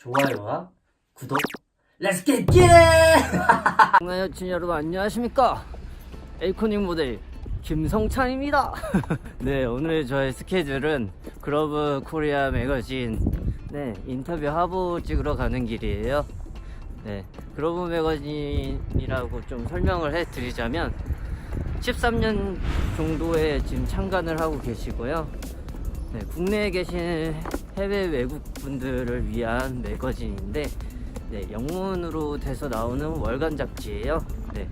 좋아요와 구독 렛츠 겟 겟! 네, 여친 여러분 안녕하십니까? 에이코닉 모델 김성찬입니다. 네 오늘 저의 스케줄은 글러브 코리아 매거진 네 인터뷰 화보 찍으러 가는 길이에요. 네 글러브 매거진이라고 좀 설명을 해 드리자면 13년 정도에 지금 참관을 하고 계시고요. 네, 국내에 계신 해외 외국 분들을 위한 매거진인데 네, 영문으로 돼서 나오는 월간 잡지예요. 네,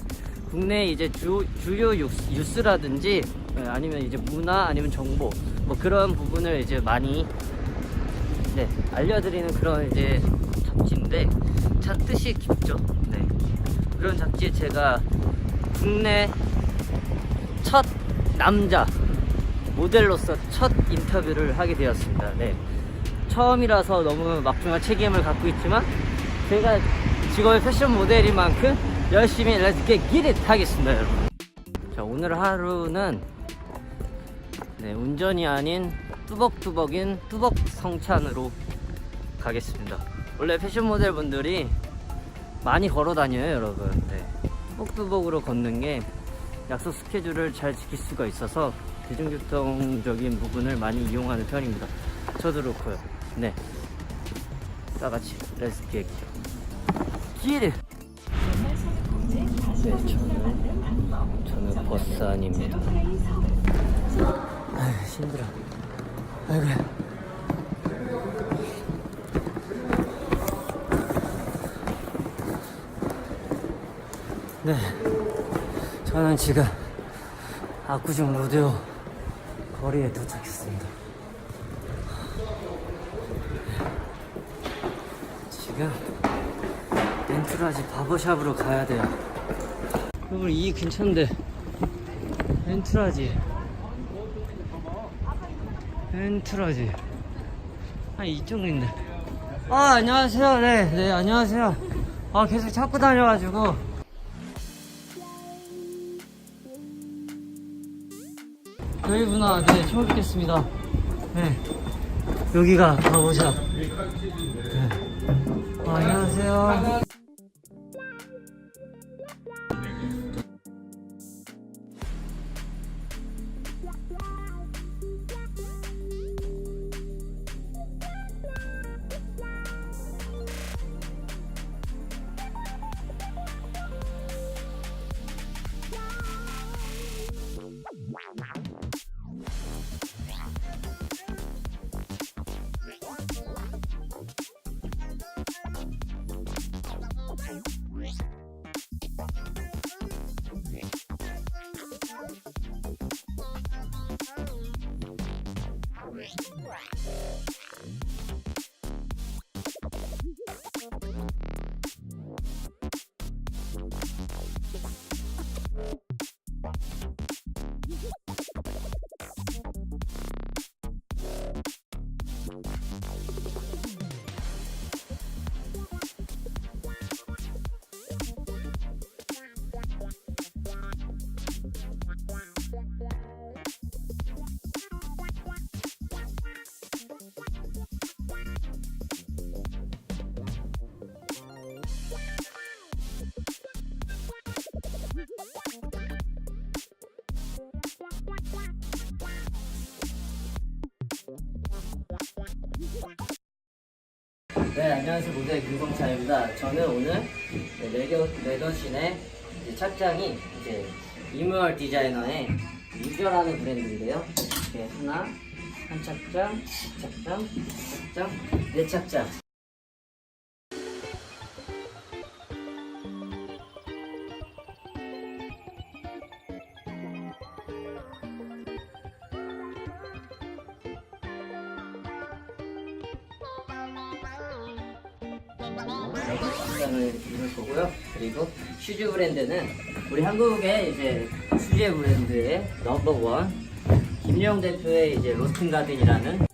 국내 이제 주, 주요 뉴스- 뉴스라든지 네, 아니면 이제 문화 아니면 정보 뭐 그런 부분을 이제 많이 네, 알려드리는 그런 이제 잡지인데 참 뜻이 깊죠. 네, 그런 잡지에 제가 국내 첫 남자 모델로서 첫 인터뷰를 하게 되었습니다. 네. 처음이라서 너무 막중한 책임을 갖고 있지만 제가 직업의 패션 모델인 만큼 열심히 렛츠 겟 기릿 하겠습니다 여러분. 자 오늘 하루는 네, 운전이 아닌 뚜벅뚜벅인 뚜벅 성찬으로 가겠습니다. 원래 패션 모델 분들이 많이 걸어 다녀요 여러분. 네. 뚜벅뚜벅으로 걷는 게 약속 스케줄을 잘 지킬 수가 있어서 대중교통적인 부분을 많이 이용하는 편입니다. 저도 그렇고요 네 다 같이 렛츠 겟 기릿 네, 저는 저는 버스 안입니다. 아유 힘들어. 아이고. 네, 저는 지금 압구정 로데오 거리에 도착했습니다. 지금 렌트라지 바버샵으로 가야 돼요. 여러분 이 괜찮은데 렌트라지. 렌트라지. 아 이쪽인데 아 안녕하세요. 네네 안녕하세요. 아 계속 찾고 다녀가지고. 여기구나 네 처음 뵙겠습니다. 네 여기가 바버샵. 네. 아, 안녕하세요. Right. 네, 안녕하세요. 모델 김성찬입니다. 저는 오늘 네, 레더, 레더신의 이제 착장이 이제 이무얼 디자이너의 유저라는 브랜드인데요. 이렇게 하나, 한 착장, 두 착장, 세 착장, 네 착장. 그리고 슈즈 브랜드는 우리 한국의 이제 수제 브랜드의 넘버원 김영 대표의 이제 로스팅 가든이라는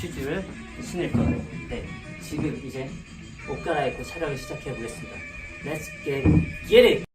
슈즈를 신을 거예요. 네, 지금 이제 옷 갈아입고 촬영을 시작해 보겠습니다. Let's get, get it!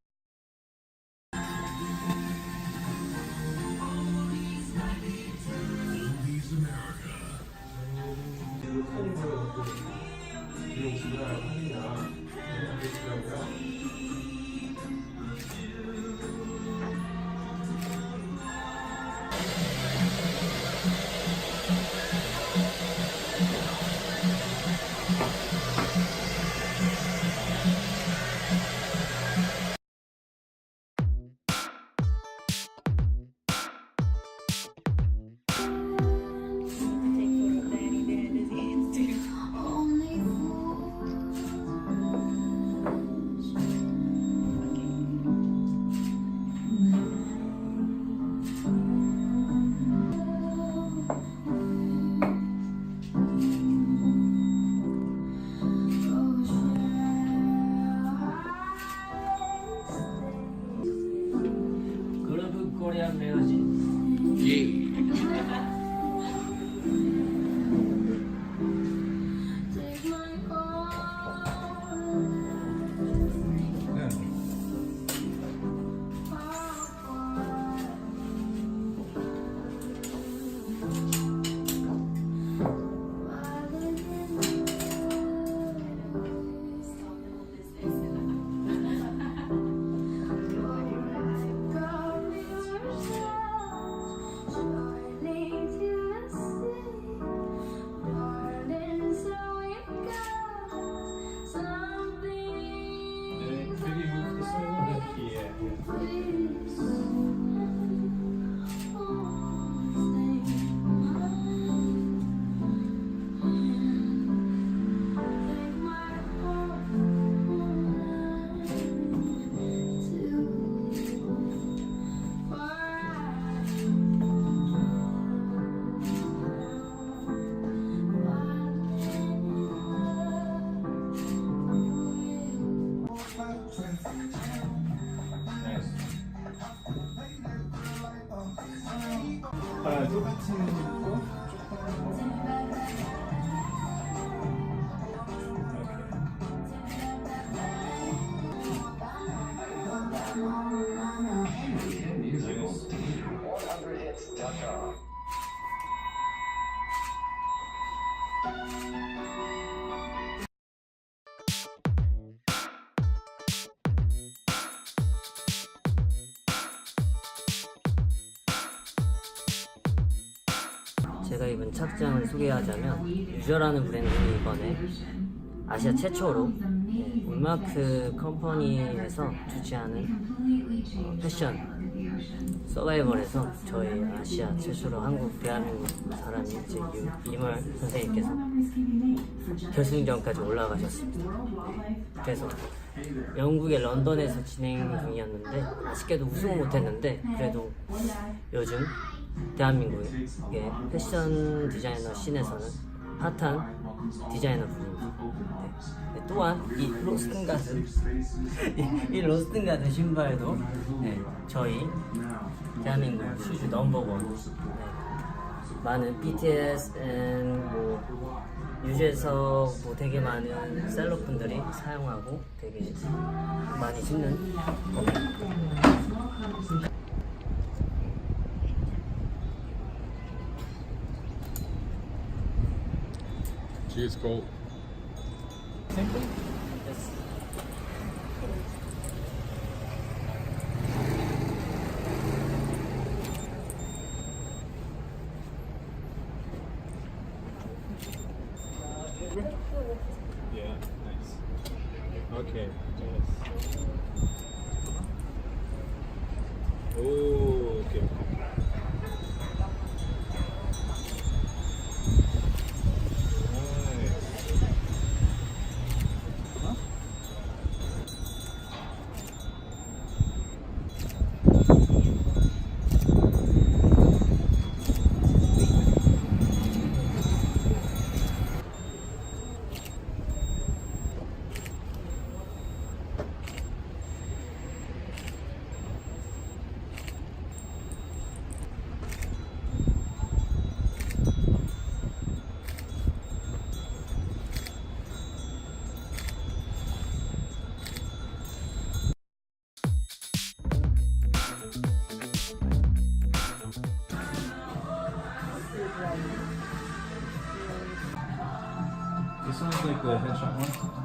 제가 입은 착장을 소개하자면 유저라는 브랜드는 이번에 아시아 최초로 네, 울마크 컴퍼니에서 주최하는 어, 패션 서바이벌에서 저희 아시아 최초로 한국 대한민국 사람이 이제 유- 이말 선생님께서 결승전까지 올라가셨습니다. 네, 그래서 영국의 런던에서 진행 중이었는데 아쉽게도 우승을 못했는데 그래도 요즘 대한민국의 패션 디자이너 씬에서는 핫한 디자이너 분입니다. 네. 네, 또한 이 로스팅가드 이, 이 로스팅가드 신발도 네, 저희 대한민국 슈즈 넘버원 네. 많은 BTS 앤뭐 유재석 뭐 되게 많은 셀럽분들이 사용하고 되게 많이 신는 Cheers, Colt. Yeah, 对先爽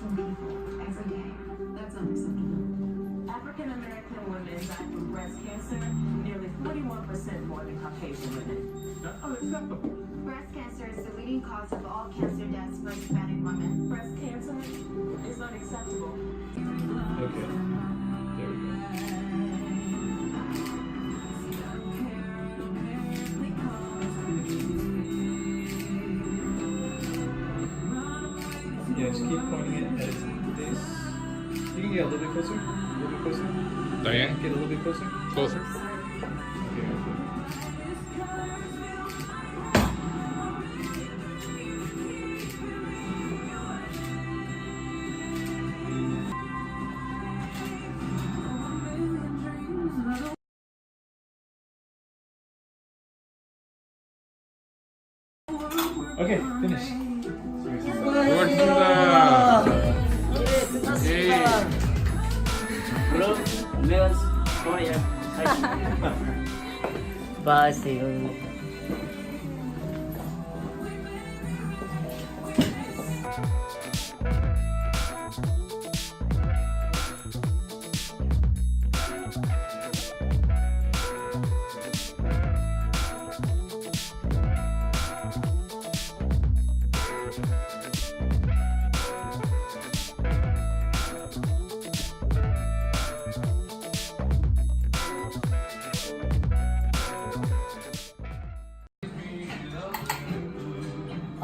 113 people every day? That's unacceptable. African American women die from breast cancer nearly 41% more than Caucasian women. That's unacceptable. Breast cancer is the leading cause of all cancer deaths for Hispanic women. Breast cancer is unacceptable. Okay. Get a little bit closer. A little bit closer. Diane, Get a little bit closer. closer. Okay, finish. 마세요.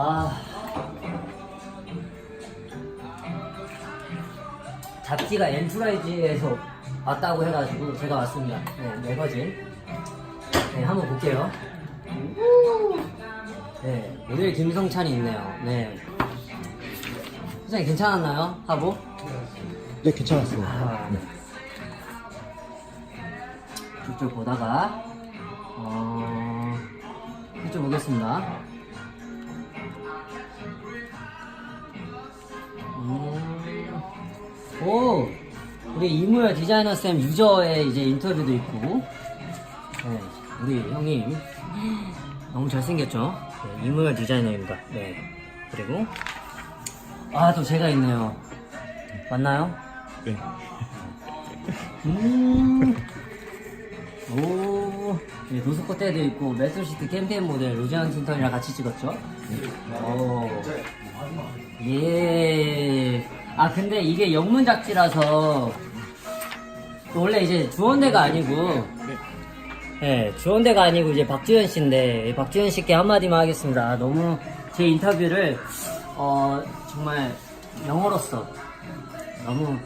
아. 잡지가 엔투라이즈에서 왔다고 해가지고 제가 왔습니다. 네, 매거진. 네, 한번 볼게요. 네, 오늘 김성찬이 있네요. 네. 선생님 괜찮았나요? 하고? 네, 괜찮았어요. 아, 네. 쭉쭉 보다가, 어, 이쪽 보겠습니다. 오, 우리 이무열 디자이너 쌤 유저의 이제 인터뷰도 있고, 네, 우리 형님 너무 잘생겼죠? 네, 이무열 디자이너입니다. 네, 그리고 아 또 제가 있네요. 맞나요? 네. 음. 오. 네, 노스코 때도 있고 메트로시티 캠페인 모델 로지안 틴턴이랑 같이 찍었죠? 오. 예. 아 근데 이게 영문 잡지라서 원래 이제 주원대가 아니고 네, 주원대가 아니고 이제 박지현 씨인데 박지현 씨께 한마디만 하겠습니다. 너무 제 인터뷰를 어 정말 영어로서 너무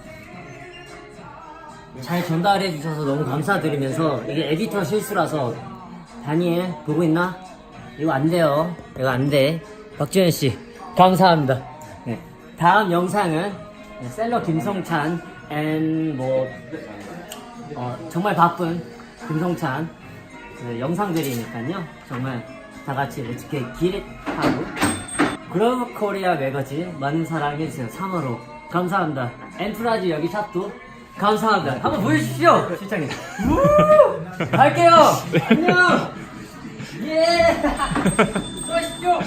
잘 전달해 주셔서 너무 감사드리면서 이게 에디터 실수라서 다니엘 보고 있나? 이거 안 돼요. 이거 안 돼. 박지현 씨 감사합니다. 네. 다음 영상은 네, 셀러 김성찬 앤뭐 어, 정말 바쁜 김성찬 그 영상들이니까요. 정말 다 같이 어떻게 기릿하고 그로브 코리아 매거진 많은 사랑해주세요. 3월호 감사합니다. 엔프라지 여기 샷도 감사합니다. 한번 보여주십시오, 실장님. 우! 갈게요. 안녕. 예. 수고하십시오.